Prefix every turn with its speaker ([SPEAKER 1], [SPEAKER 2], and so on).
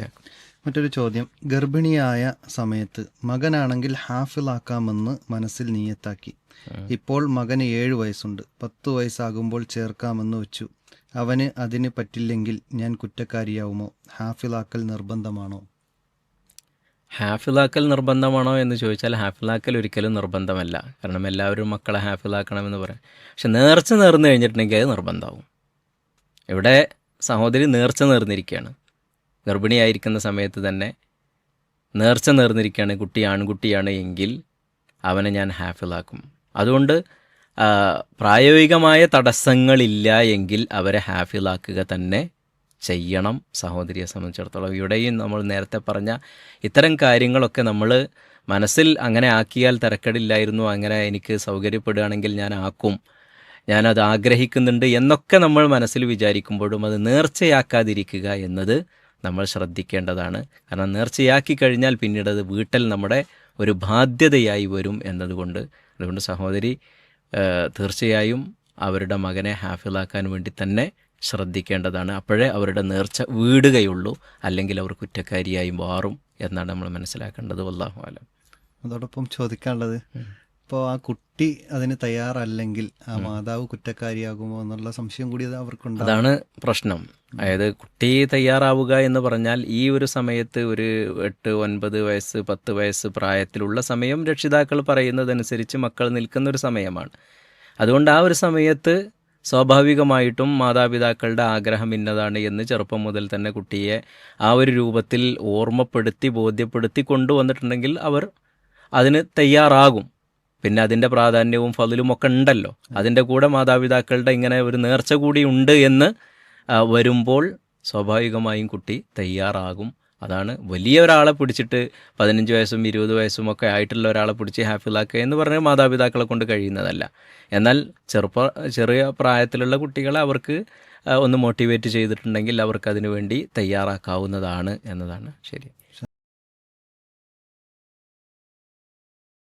[SPEAKER 1] ശരിയാക്കും
[SPEAKER 2] മറ്റൊരു ചോദ്യം. ഗർഭിണിയായ സമയത്ത് മകനാണെങ്കിൽ ഹാഫിലാക്കാമെന്ന് മനസ്സിൽ നീയത്താക്കി. ഇപ്പോൾ മകന് ഏഴു വയസ്സുണ്ട്. പത്ത് വയസ്സാകുമ്പോൾ ചേർക്കാമെന്ന് വെച്ചു. അവന് അതിന് പറ്റില്ലെങ്കിൽ ഞാൻ കുറ്റക്കാരിയാവുമോ? ഹാഫിലാക്കൽ നിർബന്ധമാണോ?
[SPEAKER 1] ഹാഫിലാക്കൽ നിർബന്ധമാണോ എന്ന് ചോദിച്ചാൽ ഹാഫിലാക്കൽ ഒരിക്കലും നിർബന്ധമല്ല. കാരണം എല്ലാവരും മക്കളെ ഹാഫിലാക്കണമെന്ന് പറയാം. പക്ഷെ നേർച്ച നേർന്നു കഴിഞ്ഞിട്ടുണ്ടെങ്കിൽ അത് നിർബന്ധമാവും. ഇവിടെ സഹോദരി നേർച്ച നേർന്നിരിക്കുകയാണ്. ഗർഭിണിയായിരിക്കുന്ന സമയത്ത് തന്നെ നേർച്ച നേർന്നിരിക്കുകയാണ് കുട്ടി ആൺകുട്ടിയാണ് എങ്കിൽ അവനെ ഞാൻ ഹാഫിലാക്കും അതുകൊണ്ട് പ്രായോഗികമായ തടസ്സങ്ങളില്ല എങ്കിൽ അവരെ ഹാഫിലാക്കുക തന്നെ ചെയ്യണം സഹോദരിയെ സംബന്ധിച്ചിടത്തോളം. ഇവിടെയും നമ്മൾ നേരത്തെ പറഞ്ഞ ഇത്തരം കാര്യങ്ങളൊക്കെ നമ്മൾ മനസ്സിൽ അങ്ങനെ ആക്കിയാൽ തിരക്കടില്ലായിരുന്നു അങ്ങനെ എനിക്ക് സൗകര്യപ്പെടുകയാണെങ്കിൽ ഞാൻ ആക്കും ഞാനത് ആഗ്രഹിക്കുന്നുണ്ട് എന്നൊക്കെ നമ്മൾ മനസ്സിൽ വിചാരിക്കുമ്പോഴും അത് നേർച്ചയാക്കാതിരിക്കുക എന്നത് നമ്മൾ ശ്രദ്ധിക്കേണ്ടതാണ്. കാരണം നേർച്ചയാക്കി കഴിഞ്ഞാൽ പിന്നീട് അത് വീട്ടിൽ നമ്മുടെ ഒരു ബാധ്യതയായി വരും എന്നതുകൊണ്ട്. അതുകൊണ്ട് സഹോദരി തീർച്ചയായും അവരുടെ മകനെ ഹാഫിലാക്കാൻ വേണ്ടി തന്നെ ശ്രദ്ധിക്കേണ്ടതാണ്. അപ്പോഴേ അവരുടെ നേർച്ച വീടുകയുള്ളൂ അല്ലെങ്കിൽ അവർ കുറ്റക്കാരിയായി മാറും എന്നാണ് നമ്മൾ മനസ്സിലാക്കേണ്ടത്. വല്ലാഹു ആലം
[SPEAKER 2] അതോടൊപ്പം ചോദിക്കാനുള്ളത് ഇപ്പോൾ ആ കുട്ടി അതിന് തയ്യാറല്ലെങ്കിൽ ആ മാതാവ് കുറ്റക്കാരിയാകുമോ എന്നുള്ള സംശയം കൂടി അത് അവർക്കുണ്ടാകും
[SPEAKER 1] അതാണ് പ്രശ്നം. അതായത് കുട്ടി തയ്യാറാവുക എന്ന് പറഞ്ഞാൽ ഈ ഒരു സമയത്ത് ഒരു എട്ട് ഒൻപത് വയസ്സ് പത്ത് വയസ്സ് പ്രായത്തിലുള്ള സമയം രക്ഷിതാക്കൾ പറയുന്നതനുസരിച്ച് മക്കൾ നിൽക്കുന്ന ഒരു സമയമാണ്. അതുകൊണ്ട് ആ ഒരു സമയത്ത് സ്വാഭാവികമായിട്ടും മാതാപിതാക്കളുടെ ആഗ്രഹം ഇന്നതാണ് എന്ന് ചെറുപ്പം മുതൽ തന്നെ കുട്ടിയെ ആ ഒരു രൂപത്തിൽ ഓർമ്മപ്പെടുത്തി ബോധ്യപ്പെടുത്തി കൊണ്ടുവന്നിട്ടുണ്ടെങ്കിൽ അവർ അതിന് തയ്യാറാകും. പിന്നെ അതിന്റെ പ്രാധാന്യവും ഫതിലും ഒക്കെ ഉണ്ടല്ലോ. അതിന്റെ കൂടെ മാതാപിതാക്കളുടെ ഇങ്ങനെ ഒരു നേർച്ച കൂടി ഉണ്ട് എന്ന് വരുമ്പോൾ സ്വാഭാവികമായും കുട്ടി തയ്യാറാകും. അതാണ് വലിയ ഒരാളെ പിടിച്ചിട്ട് പതിനഞ്ച് വയസ്സും ഇരുപത് വയസ്സും ഒക്കെ ആയിട്ടുള്ള ഒരാളെ പിടിച്ച് ഹാഫിലാക്കുക എന്ന് പറഞ്ഞാൽ മാതാപിതാക്കളെ കൊണ്ട് കഴിയുന്നതല്ല. എന്നാൽ ചെറുപ്പ ചെറിയ പ്രായത്തിലുള്ള കുട്ടികളെ അവർക്ക് ഒന്ന് മോട്ടിവേറ്റ് ചെയ്തിട്ടുണ്ടെങ്കിൽ അവർക്ക് അതിനു വേണ്ടി തയ്യാറാക്കാവുന്നതാണ് എന്നതാണ്. ശരി.